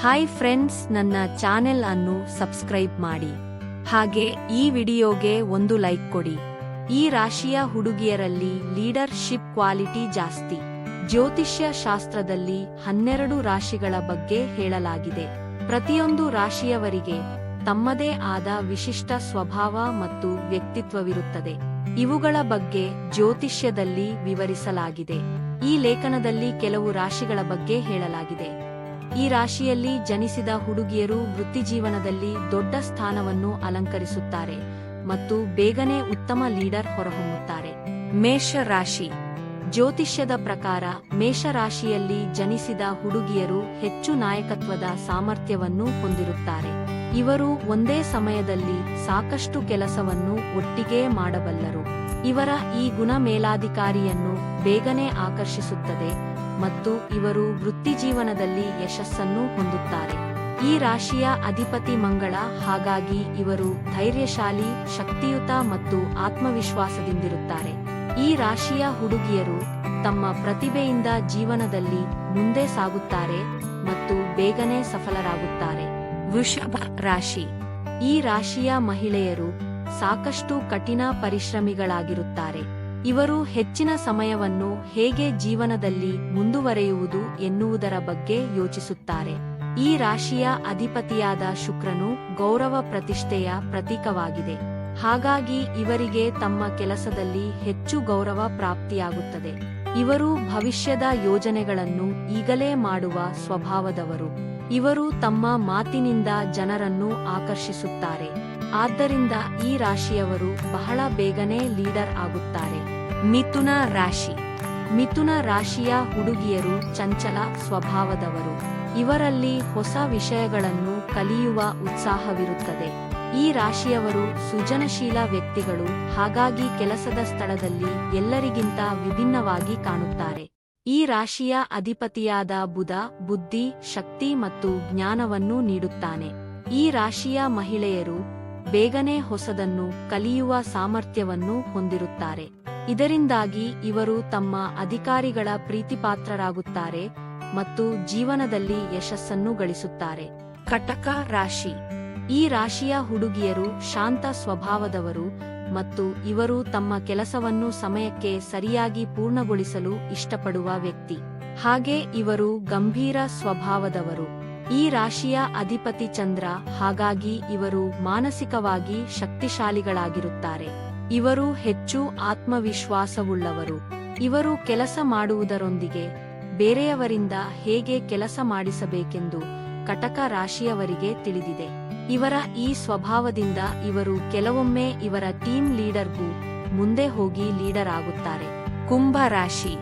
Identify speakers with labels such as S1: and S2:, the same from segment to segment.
S1: Hi friends ನನ್ನ channel ಅನ್ನು subscribe ಮಾಡಿ. ಹಾಗೆ ಈ ವಿಡಿಯೋಗೆ ಒಂದು ಲೈಕ್ ಕೊಡಿ. ಈ ರಾಶಿಯ ಹುಡುಗಿಯರಲ್ಲಿ ಲೀಡರ್ಶಿಪ್ ಕ್ವಾಲಿಟಿ ಜಾಸ್ತಿ. ಜ್ಯೋತಿಷ್ಯ ಶಾಸ್ತ್ರದಲ್ಲಿ ಹನ್ನೆರಡು ರಾಶಿಗಳ ಬಗ್ಗೆ ಹೇಳಲಾಗಿದೆ. ಪ್ರತಿಯೊಂದು ರಾಶಿಯವರಿಗೆ ತಮ್ಮದೇ ಆದ ವಿಶಿಷ್ಟ ಸ್ವಭಾವ ಮತ್ತು ವ್ಯಕ್ತಿತ್ವವಿರುತ್ತದೆ. ಇವುಗಳ ಬಗ್ಗೆ ಜ್ಯೋತಿಷ್ಯದಲ್ಲಿ ವಿವರಿಸಲಾಗಿದೆ. ಈ ಲೇಖನದಲ್ಲಿ ಕೆಲವು ರಾಶಿಗಳ ಬಗ್ಗೆ ಹೇಳಲಾಗಿದೆ. ಈ ರಾಶಿಯಲ್ಲಿ ಜನಿಸಿದ ಹುಡುಗಿಯರು ವೃತ್ತಿಜೀವನದಲ್ಲಿ ದೊಡ್ಡ ಸ್ಥಾನವನ್ನು ಅಲಂಕರಿಸುತ್ತಾರೆ ಮತ್ತು ಬೇಗನೆ ಉತ್ತಮ ಲೀಡರ್ ಹೊರಹೊಮ್ಮುತ್ತಾರೆ. ಮೇಷ ರಾಶಿ. ಜ್ಯೋತಿಷ್ಯದ ಪ್ರಕಾರ ಮೇಷರಾಶಿಯಲ್ಲಿ ಜನಿಸಿದ ಹುಡುಗಿಯರು ಹೆಚ್ಚು ನಾಯಕತ್ವದ ಸಾಮರ್ಥ್ಯವನ್ನು ಹೊಂದಿರುತ್ತಾರೆ. ಇವರು ಒಂದೇ ಸಮಯದಲ್ಲಿ ಸಾಕಷ್ಟು ಕೆಲಸವನ್ನು ಒಟ್ಟಿಗೆ ಮಾಡಬಲ್ಲರು. ಇವರ ಈ ಗುಣ ಮೇಲಾಧಿಕಾರಿಯನ್ನು ಬೇಗನೆ ಆಕರ್ಷಿಸುತ್ತದೆ ಮತ್ತು ಇವರು ವೃತ್ತಿಜೀವನದಲ್ಲಿ ಯಶಸ್ಸನ್ನು ಹೊಂದುತ್ತಾರೆ. ಈ ರಾಶಿಯ ಅಧಿಪತಿ ಮಂಗಳ, ಹಾಗಾಗಿ ಇವರು ಧೈರ್ಯಶಾಲಿ, ಶಕ್ತಿಯುತ ಮತ್ತು ಆತ್ಮವಿಶ್ವಾಸದಿಂದಿರುತ್ತಾರೆ. ಈ ರಾಶಿಯ ಹುಡುಗಿಯರು ತಮ್ಮ ಪ್ರತಿಭೆಯಿಂದ ಜೀವನದಲ್ಲಿ ಮುಂದೆ ಸಾಗುತ್ತಾರೆ ಮತ್ತು ಬೇಗನೆ ಸಫಲರಾಗುತ್ತಾರೆ. ವೃಷಭ ರಾಶಿ. ಈ ರಾಶಿಯ ಮಹಿಳೆಯರು ಸಾಕಷ್ಟು ಕಠಿಣ ಪರಿಶ್ರಮಿಗಳಾಗಿರುತ್ತಾರೆ. ಇವರು ಹೆಚ್ಚಿನ ಸಮಯವನ್ನು ಹೇಗೆ ಜೀವನದಲ್ಲಿ ಮುಂದುವರೆಯುವುದು ಎನ್ನುವುದರ ಬಗ್ಗೆ ಯೋಚಿಸುತ್ತಾರೆ. ಈ ರಾಶಿಯ ಅಧಿಪತಿಯಾದ ಶುಕ್ರನು ಗೌರವ ಪ್ರತಿಷ್ಠೆಯ ಪ್ರತೀಕವಾಗಿದೆ. ಹಾಗಾಗಿ ಇವರಿಗೆ ತಮ್ಮ ಕೆಲಸದಲ್ಲಿ ಹೆಚ್ಚು ಗೌರವ ಪ್ರಾಪ್ತಿಯಾಗುತ್ತದೆ. ಇವರು ಭವಿಷ್ಯದ ಯೋಜನೆಗಳನ್ನು ಈಗಲೇ ಮಾಡುವ ಸ್ವಭಾವದವರು. ಇವರು ತಮ್ಮ ಮಾತಿನಿಂದ ಜನರನ್ನು ಆಕರ್ಷಿಸುತ್ತಾರೆ. ಆದ್ದರಿಂದ ಈ ರಾಶಿಯವರು ಬಹಳ ಬೇಗನೆ ಲೀಡರ್ ಆಗುತ್ತಾರೆ. ಮಿಥುನ ರಾಶಿ. ಮಿಥುನ ರಾಶಿಯ ಹುಡುಗಿಯರು ಚಂಚಲ ಸ್ವಭಾವದವರು. ಇವರಲ್ಲಿ ಹೊಸ ವಿಷಯಗಳನ್ನು ಕಲಿಯುವ ಉತ್ಸಾಹವಿರುತ್ತದೆ. ಈ ರಾಶಿಯವರು ಸೃಜನಶೀಲ ವ್ಯಕ್ತಿಗಳು, ಹಾಗಾಗಿ ಕೆಲಸದ ಸ್ಥಳದಲ್ಲಿ ಎಲ್ಲರಿಗಿಂತ ವಿಭಿನ್ನವಾಗಿ ಕಾಣುತ್ತಾರೆ. ಈ ರಾಶಿಯ ಅಧಿಪತಿಯಾದ ಬುಧ, ಬುದ್ಧಿ, ಶಕ್ತಿ ಮತ್ತು ಜ್ಞಾನವನ್ನು ನೀಡುತ್ತಾನೆ. ಈ ರಾಶಿಯ ಮಹಿಳೆಯರು ಬೇಗನೆ ಹೊಸದನ್ನು ಕಲಿಯುವ ಸಾಮರ್ಥ್ಯವನ್ನು ಹೊಂದಿರುತ್ತಾರೆ. ಇದರಿಂದಾಗಿ ಇವರು ತಮ್ಮ ಅಧಿಕಾರಿಗಳ ಪ್ರೀತಿಪಾತ್ರರಾಗುತ್ತಾರೆ ಮತ್ತು ಜೀವನದಲ್ಲಿ ಯಶಸ್ಸನ್ನು ಗಳಿಸುತ್ತಾರೆ. ಕಟಕ ರಾಶಿ. ಈ ರಾಶಿಯ ಹುಡುಗಿಯರು ಶಾಂತ ಸ್ವಭಾವದವರು ಮತ್ತು ಇವರು ತಮ್ಮ ಕೆಲಸವನ್ನು ಸಮಯಕ್ಕೆ ಸರಿಯಾಗಿ ಪೂರ್ಣಗೊಳಿಸಲು ಇಷ್ಟಪಡುವ ವ್ಯಕ್ತಿ. ಹಾಗೆ ಇವರು ಗಂಭೀರ ಸ್ವಭಾವದವರು. ಈ ರಾಶಿಯ ಅಧಿಪತಿ ಚಂದ್ರ ಹಾಗಾಗಿ ಇವರು ಮಾನಸಿಕವಾಗಿ ಶಕ್ತಿಶಾಲಿಗಳಾಗಿರುತ್ತಾರೆ. ಇವರು ಹೆಚ್ಚು ಆತ್ಮವಿಶ್ವಾಸವುಳ್ಳವರು. ಇವರು ಕೆಲಸ ಮಾಡುವುದರೊಂದಿಗೆ ಬೇರೆಯವರಿಂದ ಹೇಗೆ ಕೆಲಸ ಮಾಡಿಸಬೇಕೆಂದು ಕಟಕ ರಾಶಿಯವರಿಗೆ ತಿಳಿದಿದೆ. ಇವರ ಈ ಸ್ವಭಾವದಿಂದ ಇವರು ಕೆಲವೊಮ್ಮೆ ಇವರ ಟೀಮ್ ಲೀಡರ್ಗೂ ಮುಂದೆ ಹೋಗಿ ಲೀಡರ್ ಆಗುತ್ತಾರೆ ಕುಂಭ ರಾಶಿ.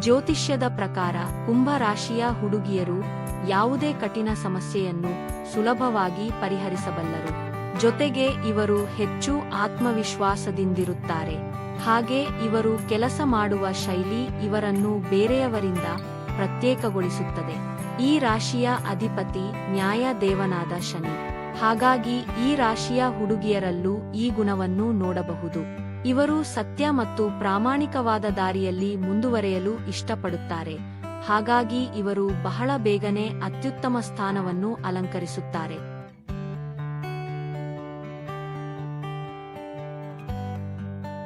S1: ಜ್ಯೋತಿಷ್ಯದ ಪ್ರಕಾರ ಕುಂಭ ರಾಶಿಯ ಹುಡುಗಿಯರು ಯಾವುದೇ ಕಠಿಣ ಸಮಸ್ಯೆಯನ್ನು ಸುಲಭವಾಗಿ ಪರಿಹರಿಸಬಲ್ಲರು. ಜೊತೆಗೆ ಇವರು ಹೆಚ್ಚು ಆತ್ಮವಿಶ್ವಾಸದಿಂದಿರುತ್ತಾರೆ. ಹಾಗೆ ಇವರು ಕೆಲಸ ಮಾಡುವ ಶೈಲಿ ಇವರನ್ನು ಬೇರೆಯವರಿಂದ ಪ್ರತ್ಯೇಕಗೊಳಿಸುತ್ತದೆ. ಈ ರಾಶಿಯ ಅಧಿಪತಿ ನ್ಯಾಯ ದೇವನಾದ ಶನಿ. ಹಾಗಾಗಿ ಈ ರಾಶಿಯ ಹುಡುಗಿಯರಲ್ಲೂ ಈ ಗುಣವನ್ನು ನೋಡಬಹುದು. ಇವರು ಸತ್ಯ ಮತ್ತು ಪ್ರಾಮಾಣಿಕವಾದ ದಾರಿಯಲ್ಲಿ ಮುಂದುವರೆಯಲು ಇಷ್ಟಪಡುತ್ತಾರೆ. ಹಾಗಾಗಿ ಇವರು ಬಹಳ ಬೇಗನೆ ಅತ್ಯುತ್ತಮ ಸ್ಥಾನವನ್ನು ಅಲಂಕರಿಸುತ್ತಾರೆ.